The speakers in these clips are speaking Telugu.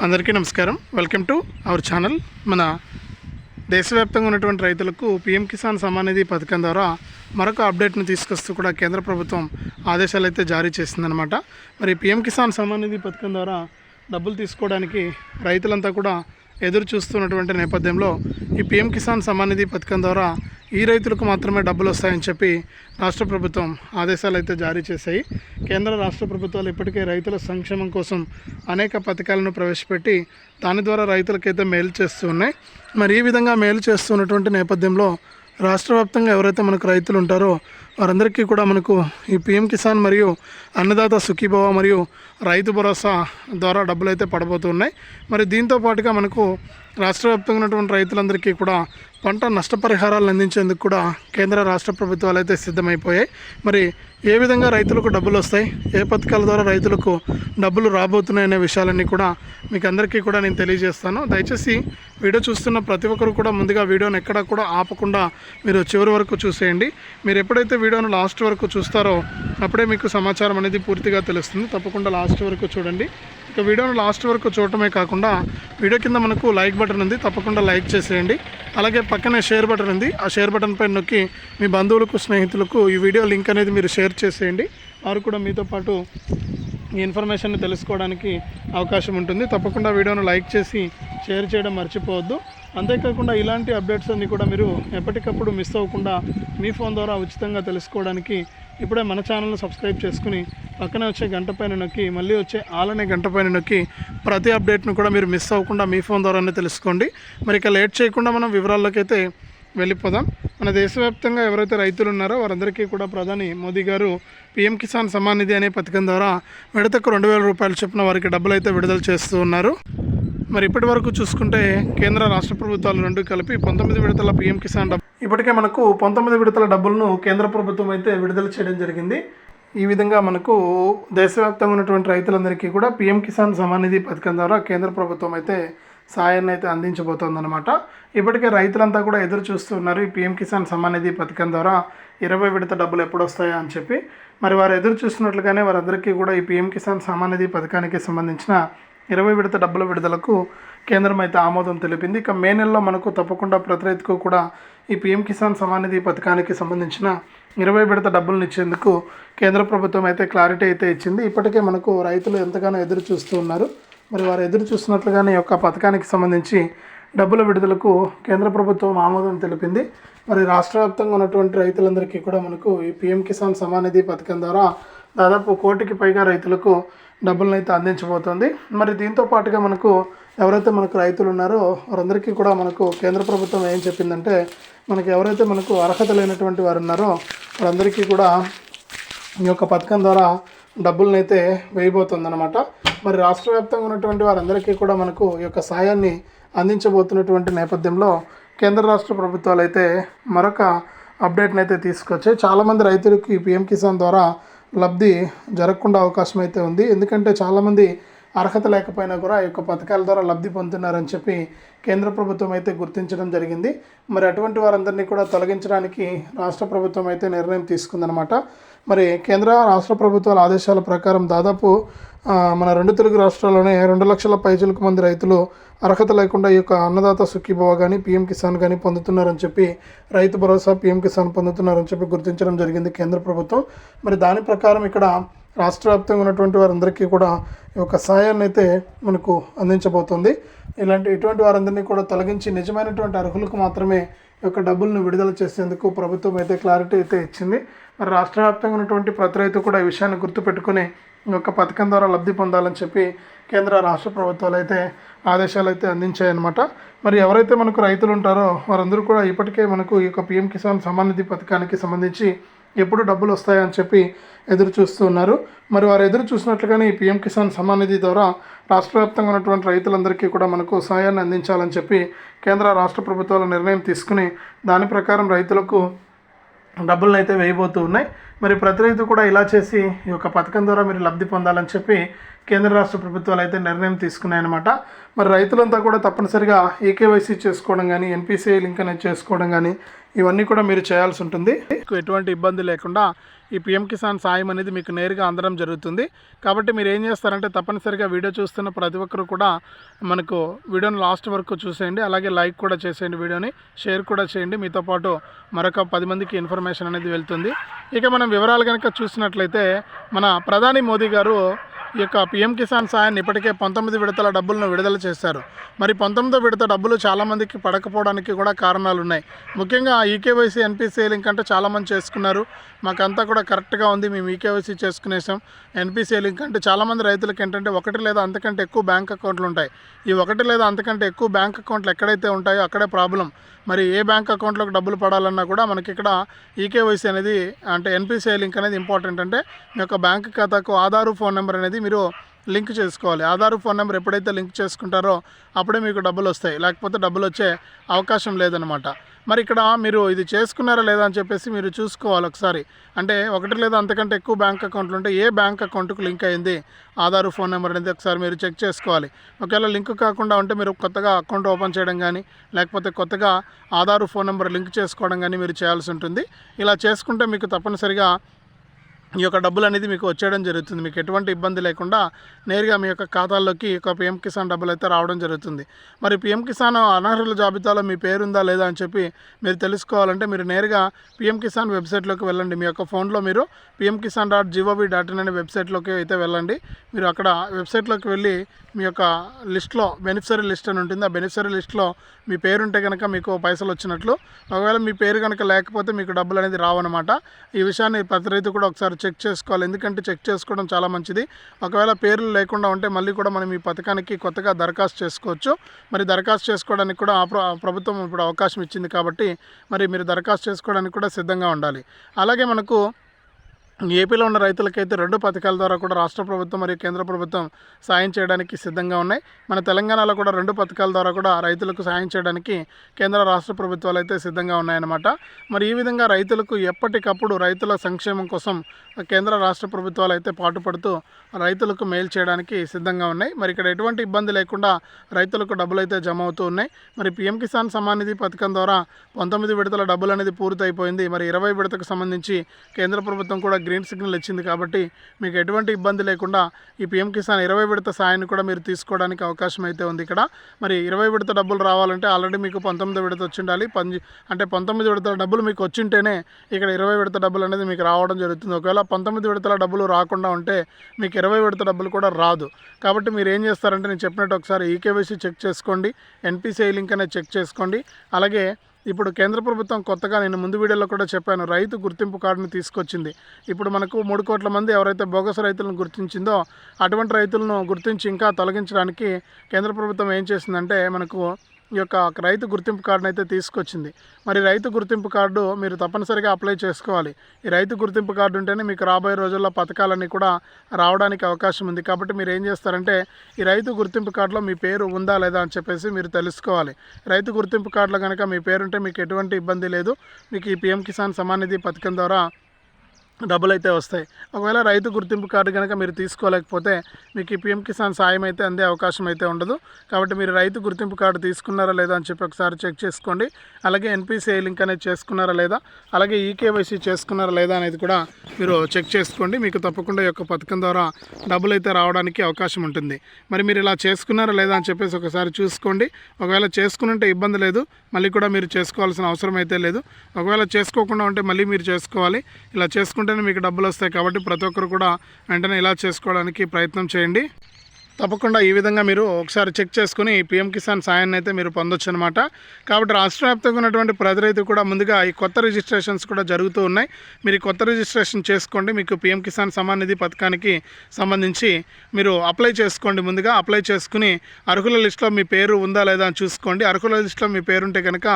అందరికీ నమస్కారం. వెల్కమ్ టు అవర్ ఛానల్ మన దేశవ్యాప్తంగా ఉన్నటువంటి రైతులకు పీఎం కిసాన్ సమానిధి పథకం ద్వారా మరొక అప్డేట్ను తీసుకొస్తూ కూడా కేంద్ర ప్రభుత్వం ఆదేశాలు అయితే జారీ చేసిందనమాట మరి పీఎం కిసాన్ సమ్మాన్ నిధి పథకం ద్వారా డబ్బులు తీసుకోవడానికి రైతులంతా కూడా ఎదురు చూస్తున్నటువంటి నేపథ్యంలో ఈ పీఎం కిసాన్ సమ్మాన్ నిధి పథకం ద్వారా ఈ రైతులకు మాత్రమే డబ్బులు వస్తాయని చెప్పి రాష్ట్ర ప్రభుత్వం ఆదేశాలు అయితే జారీ చేశాయి. కేంద్ర రాష్ట్ర ప్రభుత్వాలు ఇప్పటికే రైతుల సంక్షేమం కోసం అనేక పథకాలను ప్రవేశపెట్టి దాని ద్వారా రైతులకైతే మేలు చేస్తూ ఉన్నాయి. మరి ఈ విధంగా మేలు చేస్తున్నటువంటి నేపథ్యంలో రాష్ట్ర వ్యాప్తంగా ఎవరైతే మనకు రైతులు ఉంటారో వారందరికీ కూడా మనకు ఈ పిఎం కిసాన్ మరియు అన్నదాత సుఖీభవ మరియు రైతు భరోసా ద్వారా డబ్బులు అయితే పడబోతున్నాయి. మరి దీంతో పాటుగా మనకు రాష్ట్ర వ్యాప్తంగా ఉన్నటువంటి రైతులందరికీ కూడా పంట నష్టపరిహారాలు అందించేందుకు కూడా కేంద్ర రాష్ట్ర ప్రభుత్వాలు అయితే సిద్ధమైపోయాయి. మరి ఏ విధంగా రైతులకు డబ్బులు వస్తాయి? ఏ పథకాల ద్వారా రైతులకు డబ్బులు రాబోతున్నాయి అనే విషయాలన్నీ కూడా మీకు అందరికీ కూడా నేను తెలియజేస్తాను. దయచేసి వీడియో చూస్తున్న ప్రతి ఒక్కరు కూడా ముందుగా వీడియోని ఎక్కడా కూడా ఆపకుండా మీరు చివరి వరకు చూసేయండి. మీరు ఎప్పుడైతే వీడియోను లాస్ట్ వరకు చూస్తారో అప్పుడే మీకు సమాచారం అనేది పూర్తిగా తెలుస్తుంది. తప్పకుండా లాస్ట్ వరకు చూడండి. ఇక వీడియోను లాస్ట్ వరకు చూడటమే కాకుండా వీడియో కింద మనకు లైక్ బటన్ ఉంది. తప్పకుండా లైక్ చేసేయండి. అలాగే పక్కనే షేర్ బటన్ ఉంది. ఆ షేర్ బటన్ పైన నొక్కి మీ బంధువులకు స్నేహితులకు ఈ వీడియో లింక్ అనేది మీరు షేర్ చేసేయండి. వారు కూడా మీతో పాటు ఈ ఇన్ఫర్మేషన్ తెలుసుకోవడానికి అవకాశం ఉంటుంది. తప్పకుండా వీడియోను లైక్ చేసి షేర్ చేయడం మర్చిపోవద్దు. అంతేకాకుండా ఇలాంటి అప్డేట్స్ అన్నీ కూడా మీరు ఎప్పటికప్పుడు మిస్ అవ్వకుండా మీ ఫోన్ ద్వారా ఉచితంగా తెలుసుకోవడానికి ఇప్పుడే మన ఛానల్ను సబ్స్క్రైబ్ చేసుకుని పక్కనే వచ్చే గంట పైన నొక్కి మళ్ళీ వచ్చే ఆలనే గంట పైన నొక్కి ప్రతి అప్డేట్ను కూడా మీరు మిస్ అవ్వకుండా మీ ఫోన్ ద్వారానే తెలుసుకోండి. మరి ఇక లేట్ చేయకుండా మనం వివరాల్లోకి అయితే వెళ్ళిపోదాం. మన దేశవ్యాప్తంగా ఎవరైతే రైతులు ఉన్నారో వారందరికీ కూడా ప్రధాని మోదీ గారు పీఎం కిసాన్ సమ్మాన్ నిధి అనే పథకం ద్వారా విడతకు రెండు వేల రూపాయలు చొప్పున వారికి డబ్బులు అయితే విడుదల చేస్తూ ఉన్నారు. మరి ఇప్పటి వరకు చూసుకుంటే కేంద్ర రాష్ట్ర ప్రభుత్వాలు రెండు కలిపి పంతొమ్మిది విడతల పీఎం కిసాన్ డబ్బు ఇప్పటికే మనకు పంతొమ్మిది విడతల డబ్బులను కేంద్ర ప్రభుత్వం అయితే విడుదల చేయడం జరిగింది. ఈ విధంగా మనకు దేశవ్యాప్తంగా ఉన్నటువంటి రైతులందరికీ కూడా పీఎం కిసాన్ సమానిధి పథకం ద్వారా కేంద్ర ప్రభుత్వం అయితే సాయాన్ని అయితే అందించబోతోందనమాట ఇప్పటికే రైతులంతా కూడా ఎదురు చూస్తున్నారు ఈ పీఎం కిసాన్ సమానిధి పథకం ద్వారా ఇరవై విడత డబ్బులు ఎప్పుడు వస్తాయా అని చెప్పి. మరి వారు ఎదురు చూస్తున్నట్లుగానే వారందరికీ కూడా ఈ పీఎం కిసాన్ సమానిధి పథకానికి సంబంధించిన ఇరవై విడత డబ్బుల విడుదలకు కేంద్రం అయితే ఆమోదం తెలిపింది. ఇక మే నెలలో మనకు తప్పకుండా ప్రతి రైతుకు కూడా ఈ పీఎం కిసాన్ సమానిధి పథకానికి సంబంధించిన ఇరవై విడత డబ్బులను ఇచ్చేందుకు కేంద్ర ప్రభుత్వం అయితే క్లారిటీ అయితే ఇచ్చింది. ఇప్పటికే మనకు రైతులు ఎంతగానో ఎదురు చూస్తూ ఉన్నారు. మరి వారు ఎదురు చూస్తున్నట్లుగానే ఈ యొక్క పథకానికి సంబంధించి డబ్బుల విడుదలకు కేంద్ర ప్రభుత్వం ఆమోదం తెలిపింది. మరి రాష్ట్ర వ్యాప్తంగా ఉన్నటువంటి రైతులందరికీ కూడా మనకు ఈ పీఎం కిసాన్ సమానిధి పథకం ద్వారా దాదాపు కోటికి పైగా రైతులకు డబ్బులను అయితే అందించబోతోంది. మరి దీంతో పాటుగా మనకు ఎవరైతే మనకు రైతులు ఉన్నారో వారందరికీ కూడా మనకు కేంద్ర ప్రభుత్వం ఏం చెప్పిందంటే మనకు ఎవరైతే మనకు అర్హత లేనటువంటి వారు ఉన్నారో వారందరికీ కూడా ఈ యొక్క పథకం ద్వారా డబ్బులను అయితే వేయబోతుందన్నమాట. మరి రాష్ట్ర వ్యాప్తంగా ఉన్నటువంటి వారందరికీ కూడా మనకు ఈ యొక్క సాయాన్ని అందించబోతున్నటువంటి నేపథ్యంలో కేంద్ర రాష్ట్ర ప్రభుత్వాలు అయితే మరొక అప్డేట్ని అయితే తీసుకొచ్చాయి. చాలామంది రైతులకు ఈ పిఎం కిసాన్ ద్వారా లబ్ధి జరగకుండా అవకాశం అయితే ఉంది. ఎందుకంటే చాలామంది అర్హత లేకపోయినా కూడా ఈ యొక్క పథకాల ద్వారా లబ్ధి పొందుతున్నారని చెప్పి కేంద్ర ప్రభుత్వం అయితే గుర్తించడం జరిగింది. మరి అటువంటి వారందరినీ కూడా తొలగించడానికి రాష్ట్ర ప్రభుత్వం అయితే నిర్ణయం తీసుకుందనమాట మరి కేంద్ర రాష్ట్ర ప్రభుత్వాల ఆదేశాల ప్రకారం దాదాపు మన రెండు తెలుగు రాష్ట్రాల్లోనే రెండు లక్షల పైచులకు మంది రైతులు అర్హత లేకుండా ఈ యొక్క అన్నదాత సుఖీభవ కానీ పీఎం కిసాన్ కానీ పొందుతున్నారని చెప్పి రైతు భరోసా పీఎం కిసాన్ పొందుతున్నారని చెప్పి గుర్తించడం జరిగింది కేంద్ర ప్రభుత్వం. మరి దాని ప్రకారం ఇక్కడ రాష్ట్ర వ్యాప్తంగా ఉన్నటువంటి వారందరికీ కూడా ఈ యొక్క సాయాన్ని అయితే మనకు అందించబోతోంది. ఇలాంటి ఇటువంటి వారందరినీ కూడా తొలగించి నిజమైనటువంటి అర్హులకు మాత్రమే ఈ యొక్క డబ్బులను విడుదల చేసేందుకు ప్రభుత్వం అయితే క్లారిటీ అయితే ఇచ్చింది. మరి రాష్ట్ర వ్యాప్తంగా ఉన్నటువంటి ప్రతి రైతు కూడా ఈ విషయాన్ని గుర్తుపెట్టుకుని ఈ యొక్క పథకం ద్వారా లబ్ధి పొందాలని చెప్పి కేంద్ర రాష్ట్ర ప్రభుత్వాలు అయితే ఆదేశాలు అయితే అందించాయన్నమాట. మరి ఎవరైతే మనకు రైతులు ఉంటారో వారందరూ కూడా ఇప్పటికే మనకు ఈ యొక్క పిఎం కిసాన్ సమ్మాన్ నిధి పథకానికి సంబంధించి ఎప్పుడు డబ్బులు వస్తాయని చెప్పి ఎదురు చూస్తూ ఉన్నారు. మరి వారు ఎదురు చూసినట్లుగానే ఈ పిఎం కిసాన్ సమ్మాన్ నిధి ద్వారా రాష్ట్ర వ్యాప్తంగా ఉన్నటువంటి రైతులందరికీ కూడా మనకు సాయాన్ని అందించాలని చెప్పి కేంద్ర రాష్ట్ర ప్రభుత్వాలు నిర్ణయం తీసుకుని దాని ప్రకారం రైతులకు డబ్బులను అయితే వేయబోతూ ఉన్నాయి. మరి ప్రతి రైతు కూడా ఇలా చేసి ఈ యొక్క పథకం ద్వారా మీరు లబ్ధి పొందాలని చెప్పి కేంద్ర రాష్ట్ర ప్రభుత్వాలు అయితే నిర్ణయం తీసుకున్నాయన్నమాట. మరి రైతులంతా కూడా తప్పనిసరిగా ఏకేవైసీ చేసుకోవడం కానీ ఎన్పిసిఐ లింక్ అనేది చేసుకోవడం కానీ ఇవన్నీ కూడా మీరు చేయాల్సి ఉంటుంది. మీకు ఎటువంటి ఇబ్బంది లేకుండా ఈ పిఎం కిసాన్ సాయం అనేది మీకు నేరుగా అందడం జరుగుతుంది. కాబట్టి మీరు ఏం చేస్తారంటే తప్పనిసరిగా వీడియో చూస్తున్న ప్రతి ఒక్కరు కూడా మనకు వీడియోని లాస్ట్ వరకు చూసేయండి. అలాగే లైక్ కూడా చేసేయండి వీడియోని షేర్ కూడా చేయండి. మీతో పాటు మరొక పది మందికి ఇన్ఫర్మేషన్ అనేది వెళ్తుంది. ఇక మనం వివరాలు కనుక చూసినట్లయితే మన ప్రధాని మోదీ గారు ఈ యొక్క పిఎం కిసాన్ సాయాన్ని ఇప్పటికే పంతొమ్మిది విడతల డబ్బులను విడుదల చేశారు. మరి పంతొమ్మిదో విడత డబ్బులు చాలామందికి పడకపోవడానికి కూడా కారణాలు ఉన్నాయి ముఖ్యంగా ఈకేవైసీ ఎన్పిసి లింక్ అంటే చాలామంది చేసుకున్నారు. మాకంతా కూడా కరెక్ట్గా ఉంది. మేము ఈకేవైసీ చేసుకునేసాం. ఎన్పిసి లింక్ అంటే చాలామంది రైతులకు ఏంటంటే ఒకటి లేదా అంతకంటే ఎక్కువ బ్యాంక్ అకౌంట్లు ఉంటాయి. ఈ ఒకటి లేదా అంతకంటే ఎక్కువ బ్యాంక్ అకౌంట్లు ఎక్కడైతే ఉంటాయో అక్కడే ప్రాబ్లం. మరి ఏ బ్యాంక్ అకౌంట్లోకి డబ్బులు పడాలన్నా కూడా మనకి ఇక్కడ ఈకేవైసీ అనేది అంటే ఎన్పిసిఐ లింక్ అనేది ఇంపార్టెంట్ అంటే మీ యొక్క బ్యాంక్ ఖాతాకు ఆధారు ఫోన్ నెంబర్ అనేది మీరు లింక్ చేసుకోవాలి. ఆధార్ ఫోన్ నెంబర్ ఎప్పుడైతే లింక్ చేసుకుంటారో అప్పుడే మీకు డబ్బులు వస్తాయి. లేకపోతే డబ్బులు వచ్చే అవకాశం లేదనమాట మరి ఇక్కడ మీరు ఇది చేసుకున్నారా లేదా అని చెప్పేసి మీరు చూసుకోవాలి ఒకసారి. అంటే ఒకటి లేదా అంతకంటే ఎక్కువ బ్యాంక్ అకౌంట్లు ఉంటే ఏ బ్యాంక్ అకౌంట్కు లింక్ అయింది? ఆధార్ ఫోన్ నెంబర్ అనేది ఒకసారి మీరు చెక్ చేసుకోవాలి. ఒకవేళ లింక్ కాకుండా ఉంటే మీరు కొత్తగా అకౌంట్ ఓపెన్ చేయడం కానీ లేకపోతే కొత్తగా ఆధార్ ఫోన్ నెంబర్ లింక్ చేసుకోవడం కానీ మీరు చేయాల్సి ఉంటుంది. ఇలా చేసుకుంటే మీకు తప్పనిసరిగా ఈ యొక్క డబ్బులు అనేది మీకు వచ్చేయడం జరుగుతుంది. మీకు ఎటువంటి ఇబ్బంది లేకుండా నేరుగా మీ యొక్క ఖాతాల్లోకి ఈ యొక్క పిఎం కిసాన్ డబ్బులు అయితే రావడం జరుగుతుంది. మరి పిఎం కిసాన్ అనర్హుల జాబితాలో మీ పేరు ఉందా లేదా అని చెప్పి మీరు తెలుసుకోవాలంటే మీరు నేరుగా పిఎం కిసాన్ వెబ్సైట్లోకి వెళ్ళండి. మీ యొక్క ఫోన్లో మీరు PM Kisan dot G O V dot in అనే వెబ్సైట్లోకి అయితే వెళ్ళండి. మీరు అక్కడ వెబ్సైట్లోకి వెళ్ళి మీ యొక్క లిస్ట్లో బెనిఫిషరీ లిస్ట్ అని ఉంటుంది. ఆ బెనిఫిషరీ లిస్ట్లో మీ పేరుంటే కనుక మీకు పైసలు వచ్చినట్లు. ఒకవేళ మీ పేరు కనుక లేకపోతే మీకు డబ్బులు అనేది రావన్నమాట. ఈ విషయాన్ని ప్రతి రైతు కూడా ఒకసారి చెక్ చేసుకోవాలి. ఎందుకంటే చెక్ చేసుకోవడం చాలా మంచిది. ఒకవేళ పేర్లు లేకుండా ఉంటే మళ్ళీ కూడా మనం ఈ పథకానికి కొత్తగా దరఖాస్తు చేసుకోవచ్చు. మరి దరఖాస్తు చేసుకోవడానికి కూడా ఆ ప్ర- ప్రభుత్వం ఇప్పుడు అవకాశం ఇచ్చింది కాబట్టి మరి మీరు దరఖాస్తు చేసుకోవడానికి కూడా సిద్ధంగా ఉండాలి. అలాగే మనకు ఏపీలో ఉన్న రైతులకైతే రెండు పథకాల ద్వారా కూడా రాష్ట్ర ప్రభుత్వం మరియు కేంద్ర ప్రభుత్వం సాయం చేయడానికి సిద్ధంగా ఉన్నాయి. మన తెలంగాణలో కూడా రెండు పథకాల ద్వారా కూడా రైతులకు సాయం చేయడానికి కేంద్ర రాష్ట్ర ప్రభుత్వాలు అయితే సిద్ధంగా ఉన్నాయన్నమాట. మరి ఈ విధంగా రైతులకు ఎప్పటికప్పుడు రైతుల సంక్షేమం కోసం కేంద్ర రాష్ట్ర ప్రభుత్వాలు అయితే పాటుపడుతూ రైతులకు మేలు చేయడానికి సిద్ధంగా ఉన్నాయి. మరి ఇక్కడ ఎటువంటి ఇబ్బంది లేకుండా రైతులకు డబ్బులు అయితే జమ అవుతూ ఉన్నాయి. మరి పిఎం కిసాన్ సమ్మాన్ నిధి పథకం ద్వారా పంతొమ్మిది విడతల డబ్బులు అనేది పూర్తయిపోయింది. మరి ఇరవై విడతకు సంబంధించి కేంద్ర ప్రభుత్వం కూడా గ్రీన్ సిగ్నల్ ఇచ్చింది కాబట్టి మీకు ఎటువంటి ఇబ్బంది లేకుండా ఈ పిఎం కిసాన్ ఇరవై విడత సాయాన్ని కూడా మీరు తీసుకోవడానికి అవకాశం అయితే ఉంది ఇక్కడ. మరి ఇరవై విడత డబ్బులు రావాలంటే ఆల్రెడీ మీకు పంతొమ్మిది విడత వచ్చి ఉండాలి పంజి అంటే పంతొమ్మిది విడతల డబ్బులు మీకు వచ్చింటేనే ఇక్కడ ఇరవై విడత డబ్బులు అనేది మీకు రావడం జరుగుతుంది. ఒకవేళ పంతొమ్మిది విడతల డబ్బులు రాకుండా ఉంటే మీకు ఇరవై విడత డబ్బులు కూడా రాదు. కాబట్టి మీరు ఏం చేస్తారంటే నేను చెప్పినట్టు ఒకసారి ఈకేవైసీ చెక్ చేసుకోండి. ఎన్పిసిఐ లింక్ అనేది చెక్ చేసుకోండి. అలాగే ఇప్పుడు కేంద్ర ప్రభుత్వం కొత్తగా నేను ముందు వీడియోలో కూడా చెప్పాను రైతు గుర్తింపు కార్డును తీసుకొచ్చింది. ఇప్పుడు మనకు మూడు కోట్ల మంది ఎవరైతే బోగస్ రైతులను గుర్తించిందో అటువంటి రైతులను గుర్తించి ఇంకా తొలగించడానికి కేంద్ర ప్రభుత్వం ఏం చేసిందంటే మనకు ఈ యొక్క రైతు గుర్తింపు కార్డును అయితే తీసుకొచ్చింది. మరి రైతు గుర్తింపు కార్డు మీరు తప్పనిసరిగా అప్లై చేసుకోవాలి. ఈ రైతు గుర్తింపు కార్డు ఉంటేనే మీకు రాబోయే రోజుల్లో పథకాలన్నీ కూడా రావడానికి అవకాశం ఉంది. కాబట్టి మీరు ఏం చేస్తారంటే ఈ రైతు గుర్తింపు కార్డులో మీ పేరు ఉందా లేదా అని చెప్పేసి మీరు తెలుసుకోవాలి. రైతు గుర్తింపు కార్డులో కనుక మీ పేరు ఉంటే మీకు ఎటువంటి ఇబ్బంది లేదు. మీకు ఈ పిఎం కిసాన్ సమాన్ నిధి పథకం ద్వారా డబ్బులు అయితే వస్తాయి. ఒకవేళ రైతు గుర్తింపు కార్డు కనుక మీరు తీసుకోలేకపోతే మీకు ఈ పిఎం కిసాన్ సాయం అయితే అందే అవకాశం అయితే ఉండదు. కాబట్టి మీరు రైతు గుర్తింపు కార్డు తీసుకున్నారా లేదా అని చెప్పి ఒకసారి చెక్ చేసుకోండి. అలాగే ఎన్పిసిఐ లింక్ అనేది చేసుకున్నారా లేదా అలాగే ఈకేవైసీ చేసుకున్నారా లేదా అనేది కూడా మీరు చెక్ చేసుకోండి. మీకు తప్పకుండా ఈ యొక్క పథకం ద్వారా డబ్బులు అయితే రావడానికి అవకాశం ఉంటుంది. మరి మీరు ఇలా చేసుకున్నారా లేదా అని చెప్పేసి ఒకసారి చూసుకోండి. ఒకవేళ చేసుకుని ఇబ్బంది లేదు. మళ్ళీ కూడా మీరు చేసుకోవాల్సిన అవసరం అయితే లేదు. ఒకవేళ చేసుకోకుండా ఉంటే మళ్ళీ మీరు చేసుకోవాలి. ఇలా చేసుకుంటేనే మీకు డబ్బులు వస్తాయి కాబట్టి ప్రతి ఒక్కరు కూడా వెంటనే ఇలా చేసుకోవడానికి ప్రయత్నం చేయండి. తప్పకుండా ఈ విధంగా మీరు ఒకసారి చెక్ చేసుకుని పిఎం కిసాన్ సాయాన్ని అయితే మీరు పొందొచ్చు అనమాట కాబట్టి రాష్ట్ర వ్యాప్తంగా ఉన్నటువంటి ప్రజలైతే కూడా ముందుగా ఈ కొత్త రిజిస్ట్రేషన్స్ కూడా జరుగుతూ ఉన్నాయి. మీరు కొత్త రిజిస్ట్రేషన్ చేసుకోండి. మీకు పిఎం కిసాన్ సమాన్ నిధి పథకానికి సంబంధించి మీరు అప్లై చేసుకోండి ముందుగా. అప్లై చేసుకుని అర్హుల లిస్టులో మీ పేరు ఉందా లేదా అని చూసుకోండి. అర్హుల లిస్టులో మీ పేరు ఉంటే కనుక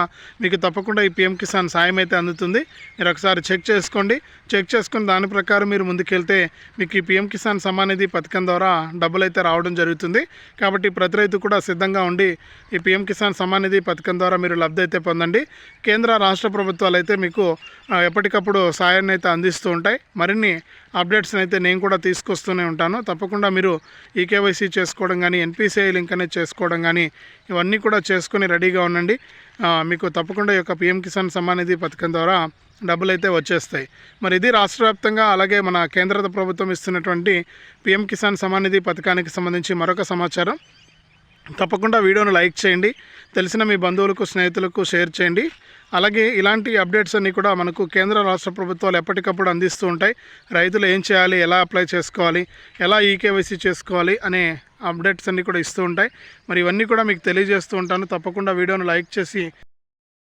మీకు తప్పకుండా ఈ పిఎం కిసాన్ సాయం అయితే అందుతుంది. మీరు ఒకసారి చెక్ చేసుకోండి. చెక్ చేసుకుని దాని ప్రకారం మీరు ముందుకెళ్తే మీకు ఈ పిఎం కిసాన్ సమాన్ నిధి పథకం ద్వారా డబ్బులు అయితే రావడం జరుగుతుంది. కాబట్టి ప్రతి రైతు కూడా సిద్ధంగా ఉండి ఈ పిఎం కిసాన్ సమ్మాన్ నిధి పథకం ద్వారా మీరు లబ్ధి అయితే పొందండి. కేంద్ర రాష్ట్ర ప్రభుత్వాలు అయితే మీకు ఎప్పటికప్పుడు సాయాన్ని అయితే అందిస్తూ ఉంటాయి. మరిన్ని అప్డేట్స్ని అయితే నేను కూడా తీసుకొస్తూనే ఉంటాను. తప్పకుండా మీరు ఈకేవైసీ చేసుకోవడం కానీ ఎన్పిసిఐ లింక్ అనేది చేసుకోవడం కానీ ఇవన్నీ కూడా చేసుకొని రెడీగా ఉండండి. మీకు తప్పకుండా ఈ యొక్క పిఎం కిసాన్ సమ్మాన్ నిధి పథకం ద్వారా డబ్బులు అయితే వచ్చేస్తాయి. మరి ఇది రాష్ట్ర వ్యాప్తంగా అలాగే మన కేంద్ర ప్రభుత్వం ఇస్తున్నటువంటి పిఎం కిసాన్ సమాన్ నిధి పథకానికి సంబంధించి మరొక సమాచారం. తప్పకుండా వీడియోను లైక్ చేయండి. తెలిసిన మీ బంధువులకు స్నేహితులకు షేర్ చేయండి. అలాగే ఇలాంటి అప్డేట్స్ అన్నీ కూడా మనకు కేంద్ర రాష్ట్ర ప్రభుత్వాలు ఎప్పటికప్పుడు అందిస్తూ ఉంటాయి. రైతులు ఏం చేయాలి ఎలా అప్లై చేసుకోవాలి ఎలా ఈకేవైసీ చేసుకోవాలి అనే అప్డేట్స్ అన్నీ కూడా ఇస్తూ ఉంటాయి. మరి ఇవన్నీ కూడా మీకు తెలియజేస్తూ ఉంటాను. తప్పకుండా వీడియోను లైక్ చేసి